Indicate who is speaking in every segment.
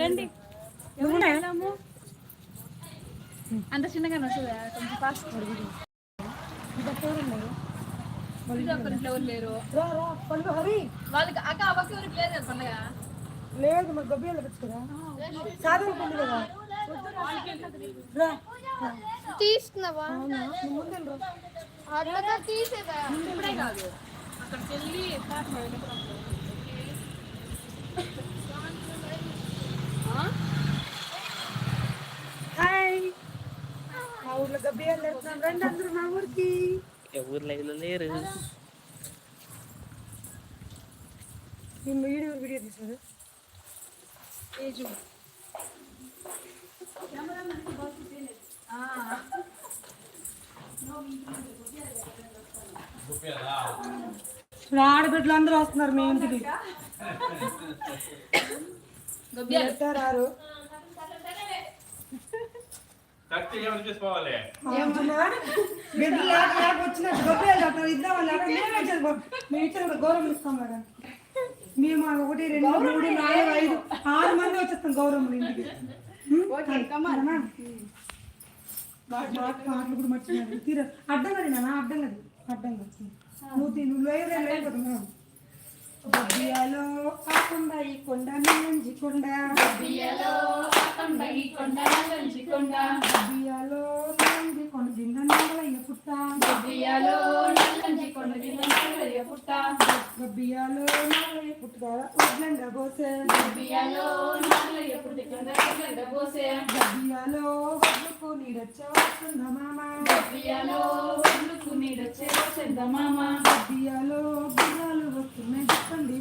Speaker 1: రండి. అంత చిన్నగానే వస్తుందా కొంచెం ఫాస్ట్ లేరు?
Speaker 2: రా రా పండు హరి.
Speaker 1: వాళ్ళకి అక్క అవ్వకి ఎవరికి లేదు పండగ?
Speaker 2: లేదు మరి గబ్బియాలు పెట్టుకురా సాధన పండు కదా. రా
Speaker 3: తీసుకున్నావా
Speaker 2: అవునా? నువ్వు ముందు రా.
Speaker 3: అట్లా తీసేదా?
Speaker 1: ఇప్పుడే కాదు. అక్కడికి వెళ్ళి పాట పాడినప్పుడు అప్పుడు. ఆ?
Speaker 2: హాయ్ రండి అందరూ మా ఊరికి
Speaker 4: ఎవరు లైవ్లో లేరు.
Speaker 2: నేను వీడియో ఆడబిడ్డలు అందరూ వస్తున్నారు మీ ఇంటికి. పెట్టారు
Speaker 5: కత్తి ఏమని చేసుకోవాలి?
Speaker 2: బిడ్డలు లేక లేక వచ్చినట్టు గబ్బియాలు కట్టారు ఇద్దామని లేక మేము ఇచ్చేది గౌ- మేము ఇచ్చిన గౌరవం ఇస్తాం మేడం. మేము ఒకటి రెండు మూడు నాలుగు ఐదు ఆరు మంది వచ్చేస్తాం గౌరవం ఇంటికి. పాటలు కూడా మర్చిపోయారు తీర. అడ్డం కదా నాన్న అడ్డం కదా అడ్డం కదా నువ్వు నువ్వు లేవు లేకపోతున్నావు గబ్బియాలో కాకుండా ఈ కొండ నంజి కొండ గబ్బియాలో నంది కొండ దిండ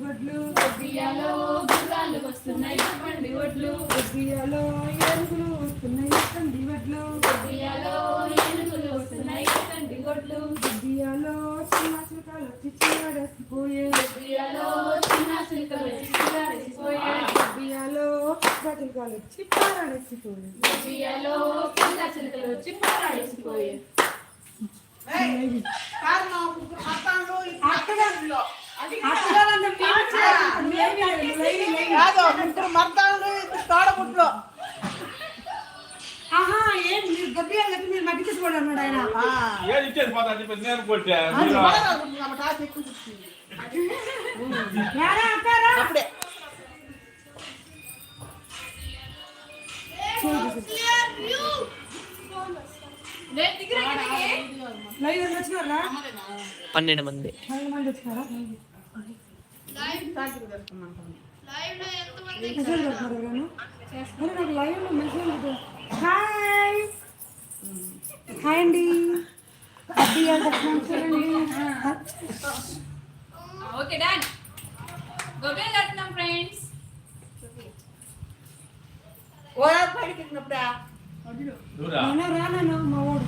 Speaker 2: ఒడ్లు బియ్యాలో గుర్రాలు వస్తున్నాయి. ఇవ్వండి ఒడ్లు బియ్యాలో ఏనుగులు వస్తున్నాయి. ఇవ్వండి ఒడ్లు బియ్యాలో ఏనుగులు వస్తున్నాయి. ఇవ్వండి ఒడ్లు బియ్యాలో చిన్న చిలుకలు వచ్చి చిన్నడసిపోయే బియ్యాలో చిన్న చిలుకలు వచ్చి చిన్నడసిపోయే బియ్యాలో చిలుకలు వచ్చి పారాడసిపోయే బియ్యాలో చిన్న చిలుకలు వచ్చి పారాడసిపోయే అక్కడ ఆహా ఏం మీరు చెప్పి మీరు మట్టి తీసుకోండి అన్నాడు ఆయన.
Speaker 5: ఏది ఇచ్చేది పోతా అని చెప్పి నేను కొట్టా.
Speaker 2: రారా అక్కారా మెసేజ్ పెట్టారు. హాయ్. హాయ్ అండి. హ్యాపీ దర్శనం చూడండి.
Speaker 1: Okay done. గొబ్బెలు కట్టినాం ఫ్రెండ్స్.
Speaker 2: రాను మా వాడు.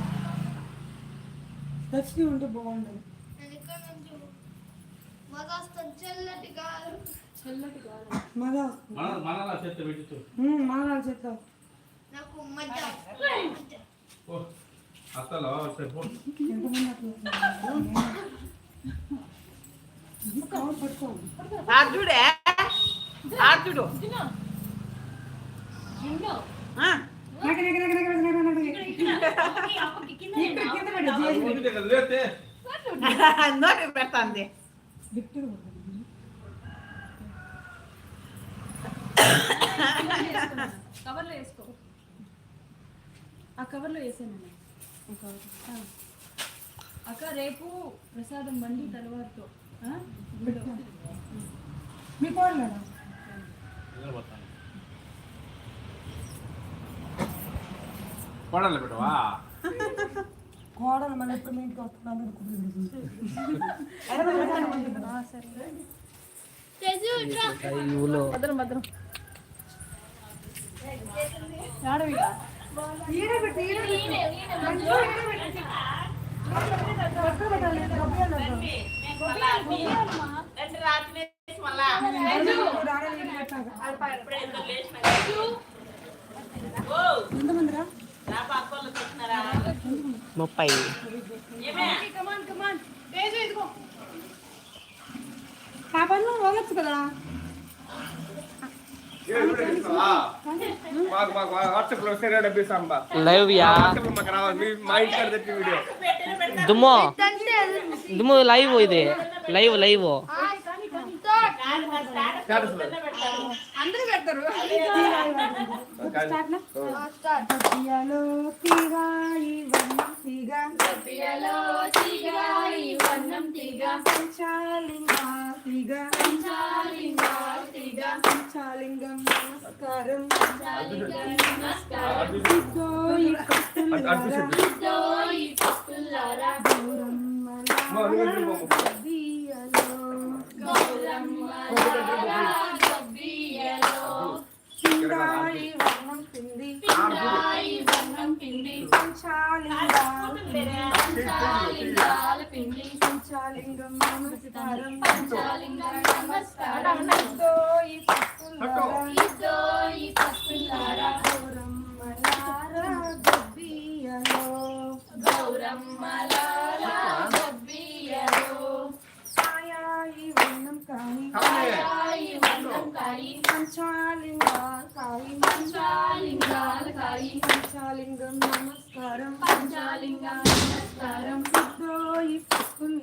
Speaker 2: లక్ష్మి ఉంటే బాగుంటుంది
Speaker 5: మనలా చేత పెట్టు
Speaker 2: మానాలు చెప్తావు
Speaker 3: నాకు మధ్య
Speaker 5: ఓ అత్తలో చెప్పు
Speaker 6: అర్జుడే? అర్జుడు. నోటి పెడతాంది.
Speaker 1: కవర్లో వేసుకో. ఆ కవర్లో వేసాను అక్క రేపు ప్రసాదం మండి తలవారితో ఆ?
Speaker 2: మీ కోడలు
Speaker 5: కోడలు పెట్టవా
Speaker 2: కోడలు మన ఎప్పుడు మీ ఇంటికి వస్తున్నాను
Speaker 3: తెజు ఇట్రా
Speaker 4: లైవ్లో
Speaker 1: భద్రం భద్రం.
Speaker 2: పెట్టాక. ఎంతమందిరా
Speaker 4: ముప్పై.
Speaker 2: ఆ పని నువ్వు వదలొచ్చు కదా
Speaker 7: మాకు మాకు వాట్సాప్లో సరే డబ్బిస్తాం బా
Speaker 4: లైవ్ యా దుమ్మో. దుమ్ము లైవ్ ఇది.
Speaker 7: Live live.
Speaker 6: అందరూ పెడతారు.
Speaker 2: గబ్బియాలో తీగాయి వన్నం తీగ
Speaker 1: పియలో తీగ ఈ వన్నం తీగ
Speaker 2: పంచాలింగా తీగ
Speaker 1: చాలింగా తీగ
Speaker 2: పంచాలింగం నమస్కారం
Speaker 7: అది
Speaker 2: సిద్ధోయి పిండి పంచాలింగా
Speaker 1: చాలింగాల పిండి
Speaker 2: పంచాలింగం. నమస్కారం.
Speaker 1: చాలింగ నమస్కారం.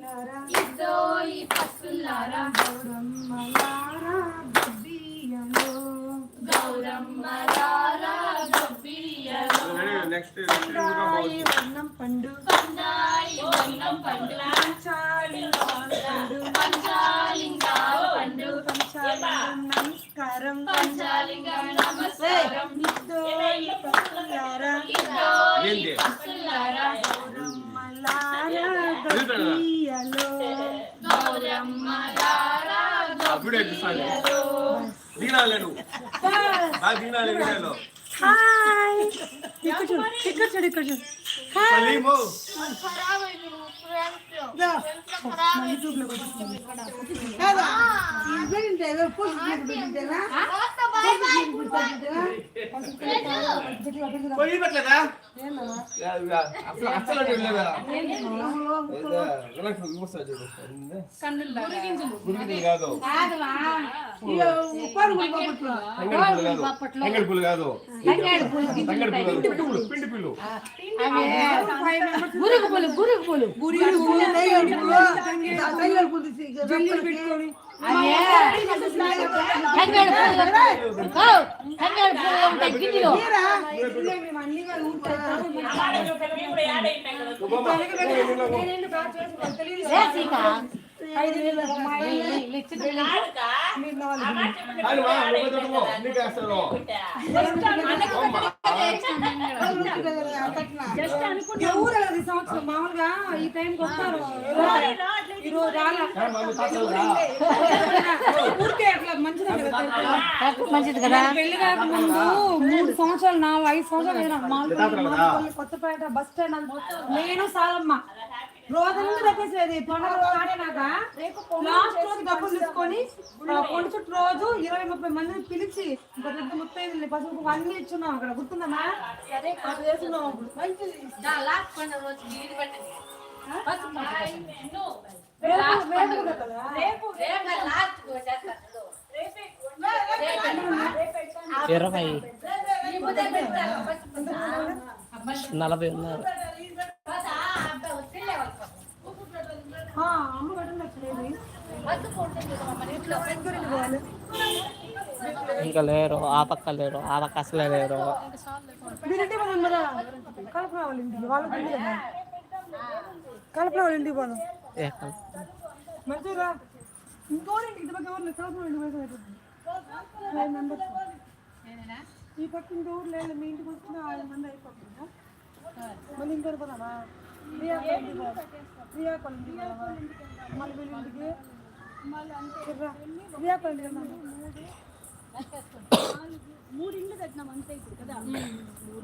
Speaker 2: పస్తులారా
Speaker 1: దోయి పస్తులారా
Speaker 2: గౌరమ్మలారా గబ్బియాలో
Speaker 1: గౌరమ్మలారా
Speaker 7: నెక్స్ట్
Speaker 2: పండు.
Speaker 1: పండు.
Speaker 2: పండు.
Speaker 1: పంచాలింగాల పండు.
Speaker 2: పంచాలింగం నమస్కారం.
Speaker 1: పంచాలింగ నమస్కారం
Speaker 2: సిద్ధోయి పస్తులారా
Speaker 7: ఏంది
Speaker 1: పస్తులారా
Speaker 2: గౌరమ్మలారా గబ్బియాలో
Speaker 1: గౌరమ్మలారా
Speaker 7: అప్పుడే చూసాను దినాలే నువ్వు బాగా దినాలే వీడియోలో.
Speaker 2: హాయ్. ఇక్కడ చూడు ఇక్కడ చూడు ఇక్కడ చూడు.
Speaker 7: సలీము
Speaker 3: ఖరాబ్ అయిపోయింది
Speaker 7: తంగడి పులు కాదు తంగడి పులు. పిండి పులు
Speaker 2: గురుగు పూలు, గురుగు పూలు. గురుగు పూలు, తైగడు పూలు, తైగడు పూలు తీసి జల్లీలు పెట్టుకొని. తీరా? ఇదిగో మేము అన్ని వాళ్ళు ఉంటాయి. నేనేంటి బాగా చేసుకోవాలి, తెలియదు. ఎవరు సంవత్సరం మామూలుగా ఈ టైంకి వస్తారు మంచిది కదా పెళ్ళి కాకముందు మూడు సంవత్సరాలు నాలుగు ఐదు సంవత్సరాలు కొత్తపేట బస్ స్టాండ్ నేను సాలమ్మ. రోజంతా తప్పేసేది పండుగ లాస్ట్ రోజు డబ్బులు తీసుకొని కొండ చుట్టూ రోజు ఇరవై ముప్పై మందిని పిలిచి పెద్ద ముప్పై ఐదు పసుపు అన్ని ఇచ్చున్నాం అక్కడ. గుర్తుందమ్మా? చేస్తున్నాం?
Speaker 4: ఇరవై. నలభై ఉన్నారు.
Speaker 2: అమ్మ
Speaker 4: ఇంకా లేరు ఆ పక్క లేరు ఆ పక్క అసలే లేరు.
Speaker 2: మీరింటి పోదాం కదా. కలప రావాలి ఇంటికి పోదాం.
Speaker 4: ఏ కల్-
Speaker 2: మంచిగా ఇంకోరింటి ఇటు పక్క ఎవరు కలప ఇంటికి ఈ పక్క ఇంకో ఊరు లేదు మీ ఇంటికి వస్తున్న ఐదు మంది అయిపోతుందా. మళ్ళీ ఇంకోటి పోదామా?
Speaker 1: మూడు ఇల్లు కట్టినాం అంతే ఇప్పుడు కదా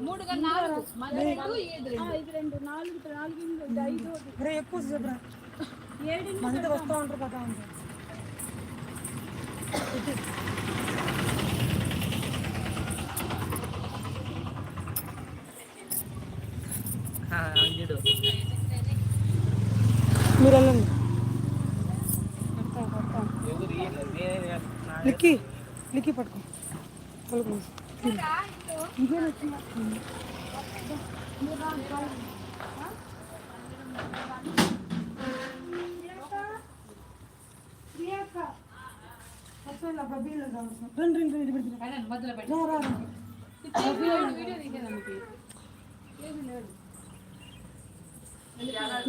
Speaker 1: మూడు నాలుగు రెండు ఇది రెండు నాలుగు నాలుగు ఇండ్లు ఐదు
Speaker 2: ఎక్కువ చెప్పరా
Speaker 1: ఏడు
Speaker 2: మంది వస్తూ ఉంటారు కదా ఉంటారు
Speaker 4: ఆ, అంజుడు
Speaker 2: మీరు వెళ్ళండి
Speaker 4: ఎవరు ఈ- నేనే చేస్తున్నా.
Speaker 2: లిక్కి లిక్కి పట్టుకో ప్రియాక అసలు బబ్బీలు కావచ్చు రెండు రెండు రెండు పెడుతున్నా
Speaker 6: ఆయన మధ్యలో పెట్టి
Speaker 2: రా రా రా
Speaker 6: వీడియో తీసేదానికి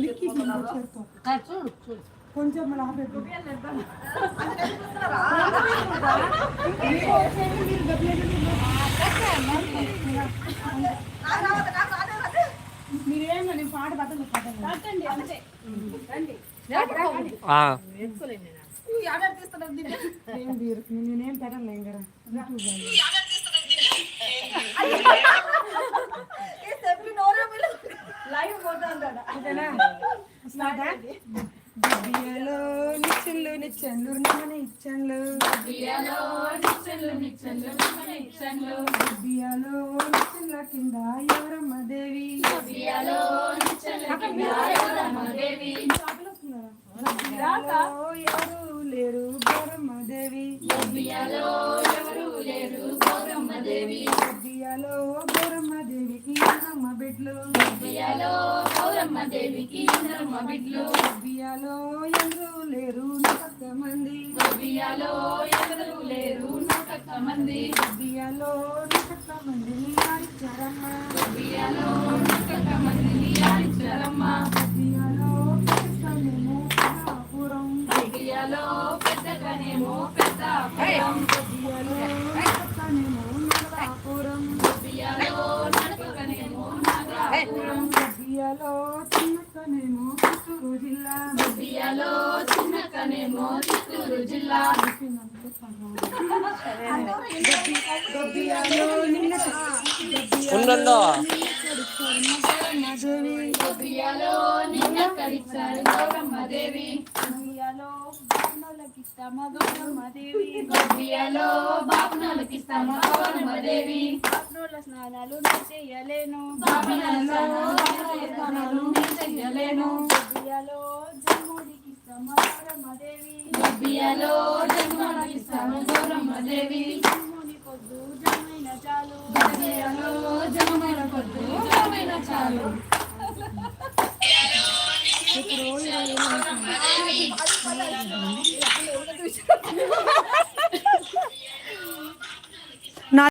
Speaker 2: లిక్కి చేరుకో
Speaker 6: చూడు చూడు
Speaker 2: కొంచెం ఆపేద్దాం మీరేమో నేను పాట పట్టను
Speaker 1: పట్టండి అంతే
Speaker 2: తీరు నేనేం పెట్టను ఏం కదా ఎవరు లేరు? గౌరమ్మ దేవి బియ్యలో గౌరమ్మ దేవికి అన్నమ్మ బిడ్లు బియ్యలో ఎవరు లేరు? నొక్క మంది బియ్యలో నొక్క మందిని ఆడిచ్చారమ్మ బియ్యలో పెద్దకనేమో
Speaker 1: బాపునోళ్ళ స్నానాలు నేను చెయ్యలేను గబ్బియాలో జన్మోడికిస్తామా గౌరమ్మ దేవి గబ్బియాలో జన్మోడికిస్తామా గౌరమ్మ దేవి జన్ముని పొద్దు జన్మైన చాలు గబ్బియాలో పొద్దు జన్మైన చాలు
Speaker 2: ఇప్పుడు